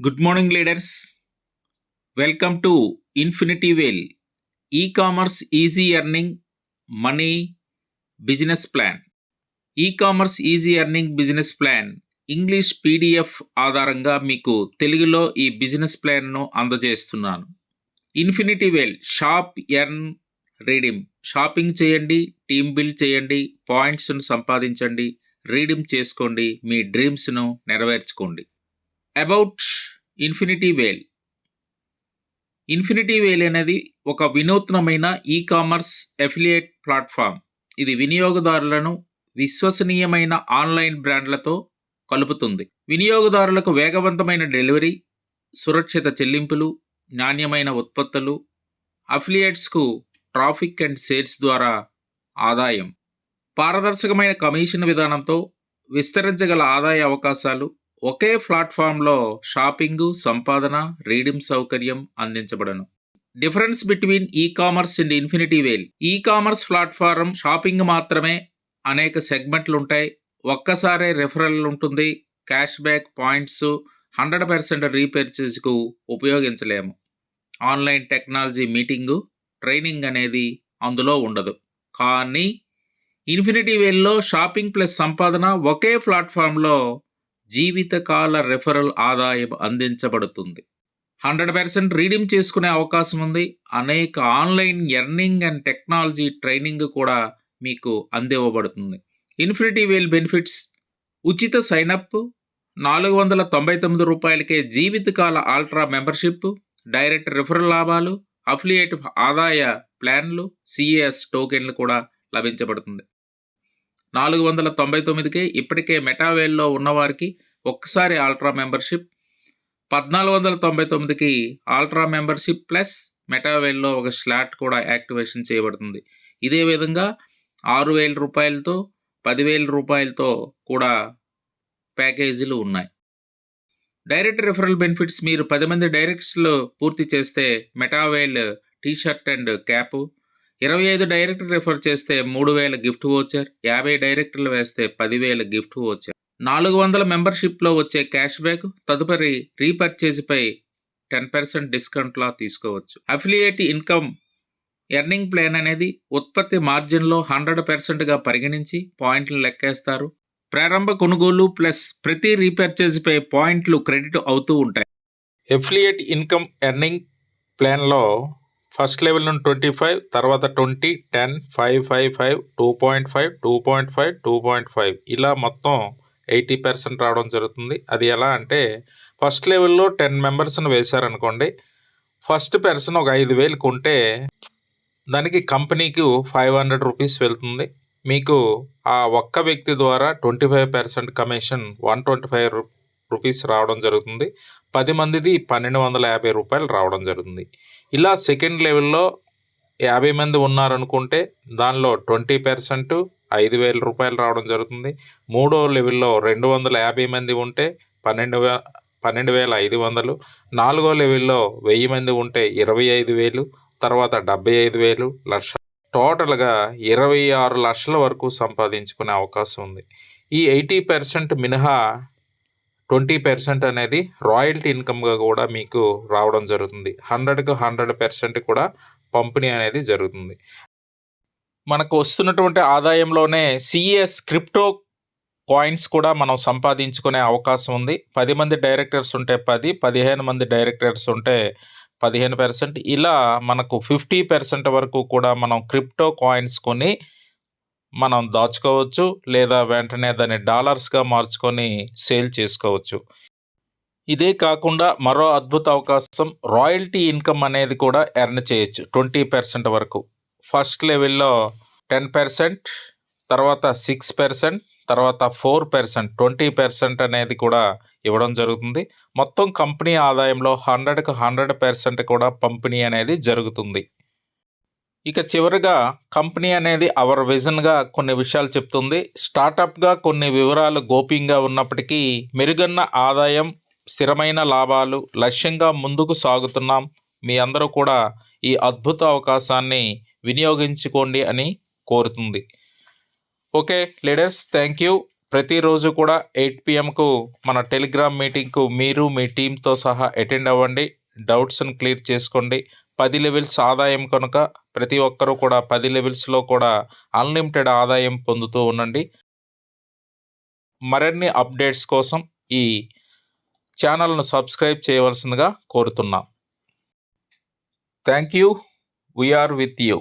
Good morning leaders welcome to infinity whale e commerce easy earning money business plan e commerce easy earning business plan English PDF ఆధారంగా మీకు తెలుగులో ఈ business ప్లాన్ను అందజేస్తున్నాను. Infinity whale shop earn reading shopping చేయండి team build చేయండి పాయింట్స్ను సంపాదించండి reading చేసుకోండి మీ డ్రీమ్స్ను నెరవేర్చుకోండి. About infinity whale infinity whale అనేది ఒక వినూత్నమైన ఈ కామర్స్ ఎఫిలియేట్ ప్లాట్ఫామ్ ఇది వినియోగదారులను విశ్వసనీయమైన ఆన్లైన్ బ్రాండ్లతో కలుపుతుంది. వినియోగదారులకు వేగవంతమైన డెలివరీ సురక్షిత చెల్లింపులు నాణ్యమైన ఉత్పత్తులు అఫిలియేట్స్కు ట్రాఫిక్ అండ్ సేల్స్ ద్వారా ఆదాయం. పారదర్శకమైన కమిషన్ విధానంతో విస్తరించగల ఆదాయ అవకాశాలు ఒకే ప్లాట్ఫామ్లో షాపింగు సంపాదన రీడింగ్ సౌకర్యం అందించబడను. Difference between e commerce and infinity whale. E commerce platform shopping మాత్రమే అనేక సెగ్మెంట్లు ఉంటాయి ఒక్కసారే రెఫరల్ ఉంటుంది. Cash back points hundred percent రీపర్చేజ్కు ఉపయోగించలేము. ఆన్లైన్ టెక్నాలజీ మీటింగు ట్రైనింగ్ అనేది అందులో ఉండదు. కానీ ఇన్ఫినిటీ వేల్లో షాపింగ్ ప్లస్ సంపాదన ఒకే ప్లాట్ఫామ్లో జీవితకాల రెఫరల్ ఆదాయం అందించబడుతుంది. హండ్రెడ్ పర్సెంట్ రీడింగ్ చేసుకునే అవకాశం ఉంది. అనేక online earning and technology training కూడా మీకు అందివ్వబడుతుంది. ఇన్ఫినిటీ వేల్ బెనిఫిట్స్ ఉచిత సైనప్ నాలుగు వందల తొంభై తొమ్మిది రూపాయలకే జీవితకాల ఆల్ట్రా మెంబర్షిప్ డైరెక్ట్ రిఫరల్ లాభాలు అఫిలియేట్ ఆదాయ ప్లాన్లు సిఏఎస్ టోకెన్లు కూడా లభించబడుతుంది. నాలుగు వందల తొంభై తొమ్మిదికే ఇప్పటికే మెటావేల్లో ఉన్నవారికి ఒక్కసారి ఆల్ట్రా మెంబర్షిప్. పద్నాలుగు వందల తొంభై తొమ్మిదికి ఆల్ట్రా మెంబర్షిప్ ప్లస్ మెటావేల్లో ఒక స్లాట్ కూడా యాక్టివేషన్ చేయబడుతుంది. ఇదే విధంగా ఆరు వేల రూపాయలతో పదివేల రూపాయలతో కూడా ప్యాకేజీలు ఉన్నాయి. డైరెక్ట్ రిఫరల్ బెనిఫిట్స్ మీరు పది మంది డైరెక్ట్స్లో పూర్తి చేస్తే Metawhale T shirt and cap ఇరవై ఐదు డైరెక్ట్ రిఫర్ చేస్తే మూడు వేల గిఫ్ట్ వోచర్ యాభై డైరెక్టర్లు వేస్తే పదివేల గిఫ్ట్ వోచర్. నాలుగు వందల మెంబర్షిప్లో వచ్చే క్యాష్ బ్యాక్ తదుపరి రీపర్చేజ్పై టెన్ పర్సెంట్ డిస్కౌంట్లా తీసుకోవచ్చు. అఫిలియేట్ ఇన్కమ్ ఎర్నింగ్ ప్లాన్ అనేది ఉత్పత్తి మార్జిన్లో హండ్రెడ్ పర్సెంట్గా పరిగణించి పాయింట్లు లెక్కేస్తారు. ప్రారంభ కొనుగోలు ప్లస్ ప్రతి రీపర్చేజ్పై పాయింట్లు క్రెడిట్ అవుతూ ఉంటాయి. ఎఫిలియేట్ ఇన్కమ్ ఎర్నింగ్ ప్లాన్లో ఫస్ట్ లెవెల్ నుండి ట్వంటీ ఫైవ్ తర్వాత twenty ten five five five two point five two point five two point five. ఇలా మొత్తం ఎయిటీ పర్సెంట్ రావడం జరుగుతుంది. అది ఎలా అంటే ఫస్ట్ లెవెల్లో టెన్ మెంబర్స్ని వేశారనుకోండి ఫస్ట్ పర్సన్ ఒక ఐదు వేలు కొంటే దానికి కంపెనీకి ఫైవ్ హండ్రెడ్ రూపీస్ వెళ్తుంది. మీకు ఆ ఒక్క వ్యక్తి ద్వారా twenty five percent commission one twenty five rupees రావడం జరుగుతుంది. పది మందిది పన్నెండు వందల యాభై రూపాయలు రావడం జరుగుతుంది. ఇలా సెకండ్ లెవెల్లో యాభై మంది ఉన్నారనుకుంటే దానిలో ట్వంటీ పర్సెంట్ ఐదు వేల రూపాయలు రావడం జరుగుతుంది. మూడో లెవెల్లో రెండు వందల యాభై మంది ఉంటే పన్నెండు వే పన్నెండు వేల ఐదు వందలు. నాలుగో లెవెల్లో వెయ్యి మంది ఉంటే ఇరవై ఐదు వేలు తర్వాత డెబ్బై ఐదు వేలు లక్ష. టోటల్గా ఇరవై ఆరు లక్షల వరకు సంపాదించుకునే అవకాశం ఉంది. ఈ ఎయిటీ పర్సెంట్ మినహా ట్వంటీ పర్సెంట్ అనేది రాయల్టీ ఇన్కమ్గా కూడా మీకు రావడం జరుగుతుంది. హండ్రెడ్కు హండ్రెడ్ పర్సెంట్ కూడా పంపిణీ అనేది జరుగుతుంది. మనకు వస్తున్నటువంటి ఆదాయంలోనే సిఎస్ క్రిప్టో కాయిన్స్ కూడా మనం సంపాదించుకునే అవకాశం ఉంది. పది మంది డైరెక్టర్స్ ఉంటే పది పదిహేను మంది డైరెక్టర్స్ ఉంటే పదిహేను పర్సెంట్. ఇలా మనకు ఫిఫ్టీ పర్సెంట్ వరకు కూడా మనం క్రిప్టో కాయిన్స్ కొని మనం దాచుకోవచ్చు లేదా వెంటనే దాన్ని డాలర్స్గా మార్చుకొని సేల్ చేసుకోవచ్చు. ఇదే కాకుండా మరో అద్భుత అవకాశం రాయల్టీ ఇన్కమ్ అనేది కూడా ఎర్న్ చేయొచ్చు ట్వంటీ పర్సెంట్ వరకు. ఫస్ట్ లెవెల్లో టెన్ పర్సెంట్ తర్వాత సిక్స్ పర్సెంట్ తర్వాత ఫోర్ పర్సెంట్ ట్వంటీ పర్సెంట్ అనేది కూడా ఇవ్వడం జరుగుతుంది. మొత్తం కంపెనీ ఆదాయంలో హండ్రెడ్కి హండ్రెడ్ పర్సెంట్ కూడా పంపిణీ అనేది జరుగుతుంది. ఇక చివరిగా కంపెనీ అనేది అవర్ విజన్గా కొన్ని విషయాలు చెప్తుంది. స్టార్టప్గా కొన్ని వివరాలు గోప్యంగా ఉన్నప్పటికీ మెరుగన్న ఆదాయం స్థిరమైన లాభాలు లక్ష్యంగా ముందుకు సాగుతున్నాం. మీ అందరూ కూడా ఈ అద్భుత అవకాశాన్ని వినియోగించుకోండి అని కోరుతుంది. Okay leaders thank you. ప్రతిరోజు కూడా ఎయిట్ పిఎంకు మన టెలిగ్రామ్ మీటింగ్కు మీరు మీ టీంతో సహా అటెండ్ అవ్వండి. డౌట్స్ని క్లియర్ చేసుకోండి. పది లెవెల్స్ ఆదాయం కనుక ప్రతి ఒక్కరూ కూడా పది లెవెల్స్లో కూడా అన్లిమిటెడ్ ఆదాయం పొందుతూ ఉండండి. మరిన్ని అప్డేట్స్ కోసం ఈ ఛానల్ను సబ్స్క్రైబ్ చేయవలసిందిగా కోరుతున్నాం. Thank you. We are with you